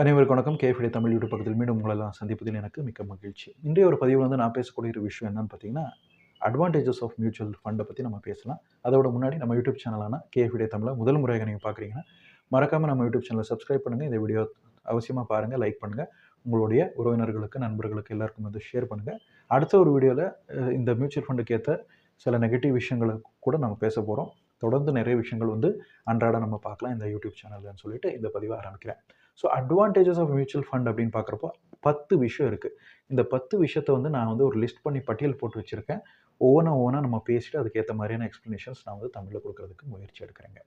அனைவருக்கு வணக்கம். கேஃபிடே தமிழ் யூடியூப் பக்கத்தில் மீண்டும் உங்களெல்லாம் சந்திப்பதில் எனக்கு மிக்க மகிழ்ச்சி. இன்றைய ஒரு பதிவில் வந்து நான் பேசக்கூடிய ஒரு விஷயம் என்னன்னு பார்த்தீங்கன்னா அட்வான்டேஜஸ் ஆஃப் மியூச்சுவல் ஃபண்டை பற்றி நம்ம பேசலாம். அதோட முன்னாடி நம்ம யூடியூப் சேனலான கேஃபிடே தமிழை முதல் முறையாக நீங்கள் பார்க்குறீங்கன்னா மறக்காமல் நம்ம யூடியூப் சேனலை சப்ஸ்கிரைப் பண்ணுங்கள் இந்த வீடியோ அவசியமாக பாருங்கள் லைக் பண்ணுங்கள் உங்களுடைய உறவினர்களுக்கு நண்பர்களுக்கு எல்லாருக்கும் வந்து ஷேர் பண்ணுங்கள் அடுத்த ஒரு வீடியோவில் இந்த மியூச்சுவல் ஃபண்டுக்கு ஏற்ற சில நெகட்டிவ் விஷயங்களை கூட நம்ம பேச போகிறோம் தொடர்ந்து நிறைய விஷயங்கள் வந்து அன்றாட நம்ம பார்க்கலாம். இந்த யூடியூப் சேனல்னு சொல்லிட்டு இந்த பதிவை ஆரம்பிக்கிறேன். So advantages of mutual fund அப்படின்னு பார்க்குறப்போ பத்து விஷயம் இருக்குது இந்த பத்து விஷயத்தை வந்து நான் வந்து ஒரு லிஸ்ட் பண்ணி பட்டியல் போட்டு வச்சுருக்கேன். ஒவ்வொன்றா ஒவ்வொன்றா நம்ம பேசிட்டு அதுக்கேற்ற மாதிரியான எக்ஸ்ப்ளனேஷன்ஸ் நான் வந்து தமிழில் கொடுக்குறதுக்கு முயற்சி எடுக்கிறேங்க.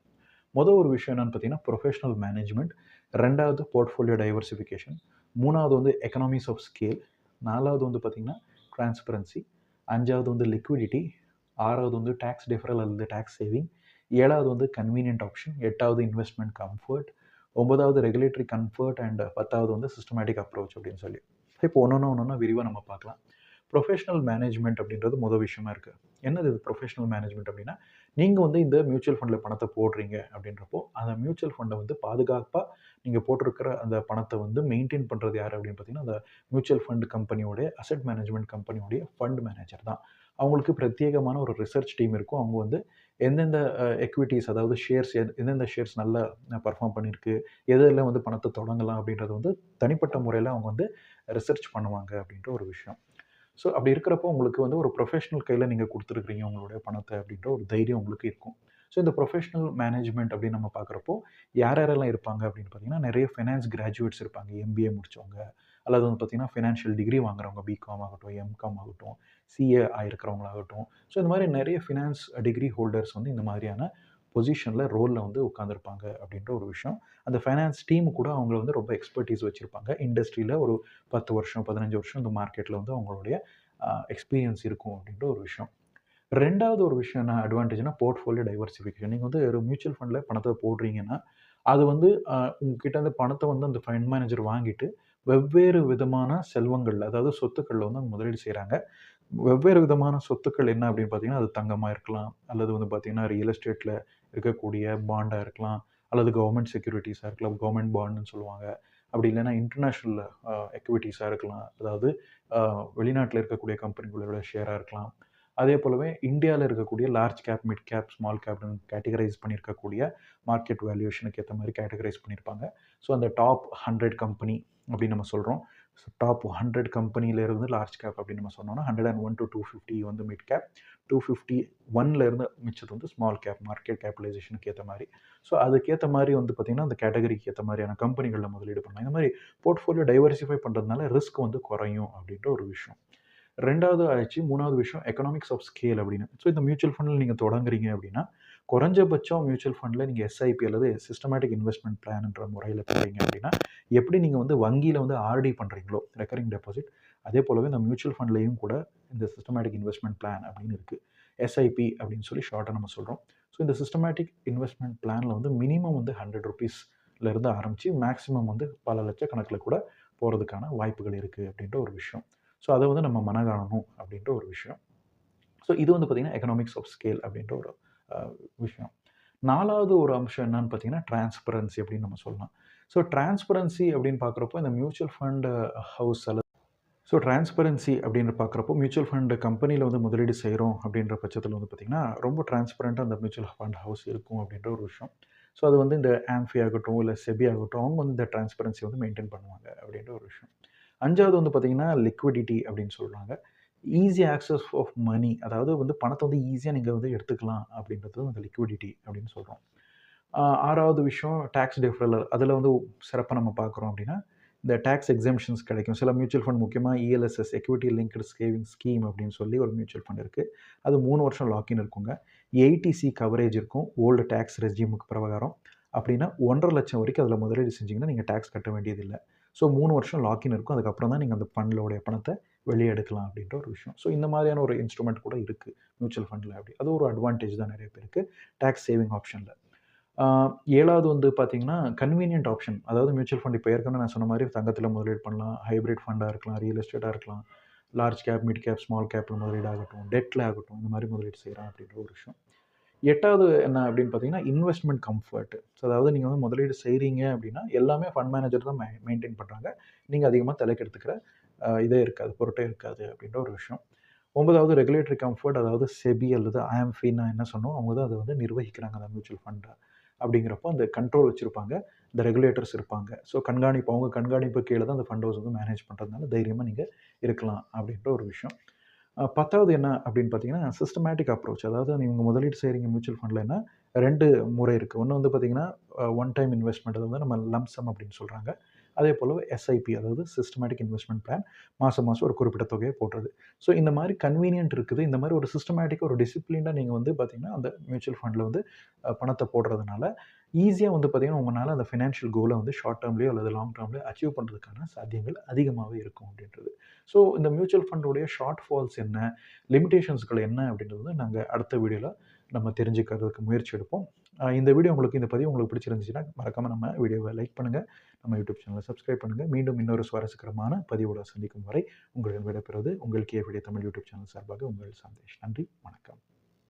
மொதல் ஒரு விஷயம் என்னென்னு பார்த்தீங்கன்னா ப்ரொஃபஷனல் மேனேஜ்மெண்ட் ரெண்டாவது போர்ட்ஃபோலியோ டைவர்சிஃபிகேஷன் மூணாவது வந்து எக்கனாமிஸ் ஆஃப் ஸ்கேல் நாலாவது வந்து பார்த்திங்கன்னா டிரான்ஸ்பரன்சி அஞ்சாவது வந்து லிக்விடிட்டி ஆறாவது வந்து டேக்ஸ் டிஃபரல் அல்லது டேக்ஸ் சேவிங் ஏழாவது வந்து கன்வீனியன்ட் ஆப்ஷன் எட்டாவது இன்வெஸ்ட்மெண்ட் கம்ஃபர்ட் ஒன்பதாவது ரெகுலேட்டரி கம்ஃபர்ட் அண்ட் பத்தாவது வந்து சிஸ்டமேட்டிக் அப்ரோச் அப்படின்னு சொல்லி. இப்போ ஒன்று ஒன்று விரிவாக நம்ம பார்க்கலாம். ப்ரொஃபஷனல் மேனேஜ்மெண்ட் அப்படின்றது முதல் விஷயமா இருக்குது என்னது இது ப்ரொஃபஷனல் மேனேஜ்மெண்ட் அப்படின்னா நீங்கள் வந்து இந்த மியூச்சுவல் ஃபண்டில் பணத்தை போடுறீங்க அப்படின்றப்போ அந்த மியூச்சுவல் ஃபண்டை வந்து பாதுகாப்பாக நீங்கள் போட்டிருக்கிற அந்த பணத்தை வந்து மெயின்டைன் பண்ணுறது யார் அப்படின்னு பார்த்தீங்கன்னா அந்த மியூச்சுவல் ஃபண்ட் கம்பெனியோடைய அசட் மேனேஜ்மெண்ட் கம்பெனியோடைய ஃபண்ட் மேனேஜர் தான். அவங்களுக்கு பிரத்யேகமான ஒரு ரிசர்ச் டீம் இருக்கும். அவங்க வந்து எந்தெந்த எக்விட்டிஸ் அதாவது ஷேர்ஸ் எந்தெந்த ஷேர்ஸ் நல்லா பர்ஃபார்ம் பண்ணியிருக்கு எதெல்லாம் வந்து பணத்தை தொடங்கலாம் அப்படின்றது வந்து தனிப்பட்ட முறையில் அவங்க வந்து ரிசர்ச் பண்ணுவாங்க அப்படின்ற ஒரு விஷயம். ஸோ அப்படி இருக்கிறப்போ உங்களுக்கு வந்து ஒரு ப்ரொஃபஷனல் கையில் நீங்கள் கொடுத்துருக்குறீங்க உங்களுடைய பணத்தை அப்படின்ற ஒரு தைரியம் உங்களுக்கு இருக்கும். ஸோ இந்த ப்ரொஃபஷனல் மேனேஜ்மெண்ட் அப்படின்னு நம்ம பார்க்குறப்போ யார் யாரெல்லாம் இருப்பாங்க அப்படின்னு பார்த்தீங்கன்னா நிறைய ஃபினான்ஸ் கிராஜுவேட்ஸ் இருப்பாங்க. எம்பிஏ முடித்தவங்க அல்லது வந்து பார்த்திங்கன்னா ஃபினான்ஷியல் டிகிரி வாங்குறவங்க பிகாம் ஆகட்டும் எம்காம் ஆகட்டும் சிஏ ஆகிருக்கிறவங்களாகட்டும் ஸோ இந்த மாதிரி நிறைய ஃபினான்ஸ் டிகிரி ஹோல்டர்ஸ் வந்து இந்த மாதிரியான பொசிஷனில் ரோலில் வந்து உட்காந்துருப்பாங்க அப்படின்ற ஒரு விஷயம். அந்த ஃபைனான்ஸ் டீம் கூட அவங்கள வந்து ரொம்ப எக்ஸ்பர்டீஸ் வச்சுருப்பாங்க. இண்டஸ்ட்ரியில் ஒரு பத்து வருஷம் பதினஞ்சு வருஷம் இந்த மார்க்கெட்டில் வந்து அவங்களுடைய எக்ஸ்பீரியன்ஸ் இருக்கும் அப்படின்ற ஒரு விஷயம். ரெண்டாவது ஒரு விஷயம் என்ன அட்வான்டேஜ்னா போர்ட்ஃபோலியோ டைவர்சிஃபிகேஷன் நீங்கள் வந்து ஒரு மியூச்சுவல் ஃபண்டில் பணத்தை போடுறீங்கன்னா அது வந்து உங்ககிட்ட அந்த பணத்தை வந்து அந்த ஃபண்ட் மேனேஜர் வாங்கிட்டு வெவ்வேறு விதமான செல்வங்கள் அதாவது சொத்துக்களில் வந்து அவங்க முதலீடு செய்கிறாங்க வெவ்வேறு விதமான சொத்துக்கள் என்ன அப்படின்னு பார்த்தீங்கன்னா அது தங்கமாக இருக்கலாம். அல்லது வந்து பார்த்திங்கன்னா ரியல் எஸ்டேட்டில் இருக்கக்கூடிய பாண்டாக இருக்கலாம் அல்லது கவர்மெண்ட் செக்யூரிட்டிஸாக இருக்கலாம் கவர்மெண்ட் பாண்டுன்னு சொல்லுவாங்க. அப்படி இல்லைன்னா இன்டர்நேஷ்னல் எக்விட்டிஸாக இருக்கலாம். அதாவது வெளிநாட்டில் இருக்கக்கூடிய கம்பெனிகளோட ஷேராக இருக்கலாம். அதே போலவே இந்தியாவில் இருக்கக்கூடிய large cap mid cap small கேப்னு categorise பண்ணியிருக்கக்கூடிய மார்க்கெட் வேல்யூஷனுக்கு ஏற்ற மாதிரி கேட்டகரைஸ் பண்ணியிருப்பாங்க. ஸோ அந்த டாப் ஹண்ட்ரட் கம்பெனி அப்படின்னு நம்ம சொல்கிறோம் ஸோ டாப் ஹண்ட்ரட் கம்பெனியிலேருந்து லார்ஜ் கேப் அப்படின்னு நம்ம சொன்னோம்னா hundred and one to two fifty வந்து மிட் கேப் டூ ஃபிஃப்டி ஒன்லேருந்து மிச்சது வந்து ஸ்மால் கேப் மார்க்கெட் கேபிடலைசேஷனுக்கு ஏற்ற மாதிரி. ஸோ அதுக்கேற்ற மாதிரி வந்து பார்த்திங்கன்னா அந்த கேட்டகரிக்கு ஏற்ற மாதிரியான கம்பெனிகளில் முதலீடு பண்ணலாம். இந்த மாதிரி போர்ட்ஃபோலியோ டைவர்சிஃபை பண்ணுறதுனால ரிஸ்க் வந்து குறையும் அப்படின்ற ஒரு விஷயம். ரெண்டாவது ஆயிடுச்சு மூணாவது விஷயம் எக்கனாமிக்ஸ் ஆஃப் ஸ்கேல் அப்படின்னு. ஸோ இந்த மியூச்சுவல் ஃபண்டில் நீங்கள் தொடங்குறீங்க அப்படின்னா குறைஞ்சபட்சம் மியூச்சுவல் ஃபண்டில் நீங்கள் எஸ்ஐபி அல்லது சிஸ்டமேட்டிக் இன்வெஸ்ட்மெண்ட் பிளான்ன்ற முறையில் பார்த்தீங்க அப்படின்னா எப்படி நீங்கள் வந்து வங்கியில் வந்து ஆர்டி பண்ணுறீங்களோ ரெக்கரிங் டெபாசிட் அதே போலவே இந்த மியூச்சுவல் ஃபண்ட்லேயும் கூட இந்த சிஸ்டமேட்டிக் இன்வெஸ்ட்மெண்ட் பிளான் அப்படின்னு இருக்குது எஸ்ஐபி அப்படின்னு சொல்லி ஷார்ட்டாக நம்ம சொல்கிறோம் ஸோ இந்த சிஸ்டமேட்டிக் இன்வெஸ்ட்மெண்ட் பிளானில் வந்து மினிமம் வந்து ஹண்ட்ரட் ருபீஸ்லேருந்து ஆரம்பித்து மேக்ஸிமம் வந்து பல லட்சக்கணக்கில் கூட போகிறதுக்கான வாய்ப்புகள் இருக்குது அப்படின்ற ஒரு விஷயம். ஸோ அதை வந்து நம்ம மனகாணணும் அப்படின்ற ஒரு விஷயம். ஸோ இது வந்து பார்த்திங்கன்னா எக்கனாமிக்ஸ் ஆஃப் ஸ்கேல் அப்படின்ற ஒரு விஷயம். நாலாவது ஒரு அம்சம் என்னன்னு பார்த்தீங்கன்னா டிரான்ஸ்பரன்சி அப்படின்னு நம்ம சொல்லலாம். ஸோ டிரான்ஸ்பரன்சி அப்படின்னு பார்க்குறப்போ இந்த மியூச்சுவல் ஃபண்ட் ஹவுஸ் அல்லது ஸோ டிரான்ஸ்பரன்சி அப்படின்னு பார்க்குறப்போ மியூச்சுவல் ஃபண்ட் கம்பெனியில் வந்து முதலீடு செய்கிறோம் அப்படின்ற பட்சத்தில் வந்து பார்த்திங்கன்னா ரொம்ப டிரான்ஸ்பரண்ட்டாக அந்த மியூச்சுவல் ஃபண்ட் ஹவுஸ் இருக்கும் அப்படின்ற ஒரு விஷயம். ஸோ அது வந்து இந்த ஆம்ஃபி ஆகட்டும் இல்லை செபி ஆகட்டும் அவங்க வந்து இந்த டிரான்ஸ்பரன்சி வந்து மெயின்டைன் பண்ணுவாங்க அப்படின்ற ஒரு விஷயம். அஞ்சாவது வந்து பார்த்திங்கன்னா லிக்விடிட்டி அப்படின்னு சொல்கிறாங்க ஈஸி ஆக்சஸ் ஆஃப் மணி அதாவது வந்து பணத்தை வந்து ஈஸியாக நீங்கள் வந்து எடுத்துக்கலாம் அப்படின்றது அந்த லிக்விடிட்டி அப்படின்னு சொல்கிறோம் ஆறாவது விஷயம் டேக்ஸ் டிஃப்ரலர் அதில் வந்து சிறப்பாக நம்ம பார்க்குறோம் அப்படின்னா இந்த டேக்ஸ் எக்ஸாம்ஷன்ஸ் கிடைக்கும். சில மியூச்சுவல் ஃபண்ட் முக்கியமாக ELSS equity linked saving scheme அப்படின்னு சொல்லி ஒரு மியூச்சுவல் ஃபண்ட் இருக்குது அது மூணு வருஷம் லாக்இன் இருக்குங்க. எயிட்டிசி கவரேஜ் இருக்கும். ஓல்டு டேக்ஸ் ரெஜிமுக்கு பிரகாரம். அப்படின்னா ஒன்றரை லட்சம் வரைக்கும் அதில் முதலீடு செஞ்சிங்கன்னா நீங்கள் டேக்ஸ் கட்ட வேண்டியதில்லை. ஸோ மூணு வருஷம் லாக்இன் இருக்கும். அதுக்கப்புறம் தான் நீங்கள் அந்த பண்டலோடைய பணத்தை வெளியே எடுக்கலாம் அப்படின்ற ஒரு விஷயம். ஸோ இந்த மாதிரியான ஒரு இன்ஸ்ட்ருமெண்ட் கூட இருக்குது மியூச்சுவல் ஃபண்டில் அப்படி. அது ஒரு அட்வான்டேஜ் தான் நிறைய பேருக்கு டேக்ஸ் சேவிங் ஆப்ஷனில் ஏழாவது வந்து பார்த்திங்கன்னா கன்வீனியன்ட் ஆப்ஷன் அதாவது மியூச்சுவல் ஃபண்ட் இப்போ ஏற்கனவே நான் சொன்ன மாதிரி தங்கத்தில் முதலீடு பண்ணலாம் ஹைப்ரிட் ஃபண்டாக இருக்கலாம் ரியல் எஸ்டேட்டாக இருக்கலாம் large cap mid cap small கேப்பில் முதலீடு ஆகட்டும் டெட்டில் ஆகட்டும் இந்த மாதிரி முதலீடு செய்கிறான் அப்படின்ற ஒரு விஷயம். எட்டாவது என்ன அப்படின்னு பார்த்தீங்கன்னா இன்வெஸ்ட்மெண்ட் கம்ஃபர்ட் ஸோ அதாவது நீங்கள் வந்து முதலீடு செய்கிறீங்க அப்படின்னா எல்லாமே ஃபண்ட் மேனேஜர் தான் மெ மெயின்டைன் பண்ணுறாங்க நீங்கள் அதிகமாக தலைக்கெடுத்துக்கிற இதே இருக்காது பொருட்டே இருக்காது அப்படின்ற ஒரு விஷயம். ஒன்பதாவது ரெகுலேட்டரி கம்ஃபர்ட் அதாவது செபி அல்லது ஐஎம்ஃபின்னா என்ன சொன்னோம் அவங்க தான் அதை வந்து நிர்வகிக்கிறாங்க அந்த மியூச்சுவல் ஃபண்டை அப்படிங்கிறப்போ அந்த கண்ட்ரோல் வச்சுருப்பாங்க இந்த ரெகுலேட்டர்ஸ் இருப்பாங்க. ஸோ கண்காணிப்பு அவங்க கண்காணிப்பு கீழே தான் அந்த ஃபண்ட் ஹவுஸ் வந்து மேனேஜ் பண்ணுறதுனால தைரியமாக நீங்கள் இருக்கலாம் அப்படின்ற ஒரு விஷயம். பத்தாவது என்ன அப்படின்னு பார்த்தீங்கன்னா சிஸ்டமேட்டிக் அப்ரோச் அதாவது நீங்கள் முதலீடு செய்கிறீங்க மியூச்சுவல் ஃபண்டில் என்ன ரெண்டு முறை இருக்குது ஒன்று வந்து பார்த்தீங்கன்னா ஒன் டைம் இன்வெஸ்ட்மெண்ட் அது வந்து நம்ம லம்சம் அப்படின்னு சொல்கிறாங்க அதே போல் எஸ்ஐபி அதாவது சிஸ்டமேட்டிக் இன்வெஸ்ட்மெண்ட் பிளான் மாதம் மாதம் ஒரு குறிப்பிட்ட தொகையை போடுறது. ஸோ இந்த மாதிரி கன்வீனியன்ட் இருக்குது. இந்த மாதிரி ஒரு சிஸ்டமேட்டிக் ஒரு டிசிப்ளினாக நீங்கள் வந்து பார்த்தீங்கன்னா அந்த மியூச்சுவல் ஃபண்டில் வந்து பணத்தை போடுறதுனால ஈஸியாக வந்து பார்த்தீங்கன்னா உங்களால் அந்த ஃபினான்ஷியல் கோலை வந்து ஷார்ட் டேர்ம்லேயோ அல்லது லாங் டேர்ம்லேயோ அச்சீவ் பண்ணுறதுக்கான சாத்தியங்கள் அதிகமாகவே இருக்கும் அப்படின்றது. ஸோ இந்த மியூச்சுவல் ஃபண்டோடைய ஷார்ட் ஃபால்ஸ் என்ன லிமிடேஷன்ஸ்கள் என்ன அப்படின்றது வந்து நாங்கள் அடுத்த வீடியோவில் நம்ம தெரிஞ்சுக்கிறதுக்கு முயற்சி எடுப்போம். இந்த வீடியோ உங்களுக்கு இந்த பதிவு உங்களுக்கு பிடிச்சிருந்துச்சுன்னா மறக்காமல் நம்ம வீடியோவை லைக் பண்ணுங்கள் நம்ம யூடியூப் சேனலை சப்ஸ்கிரைப் பண்ணுங்கள் மீண்டும் இன்னொரு சுவாரஸ்யகரமான பதிவோட சந்திக்கும் வரை உங்களிடம் விடைபெறுவது உங்கள் K video Tamil YouTube channel சார்பாக உங்கள் சந்தேஷ். நன்றி வணக்கம்.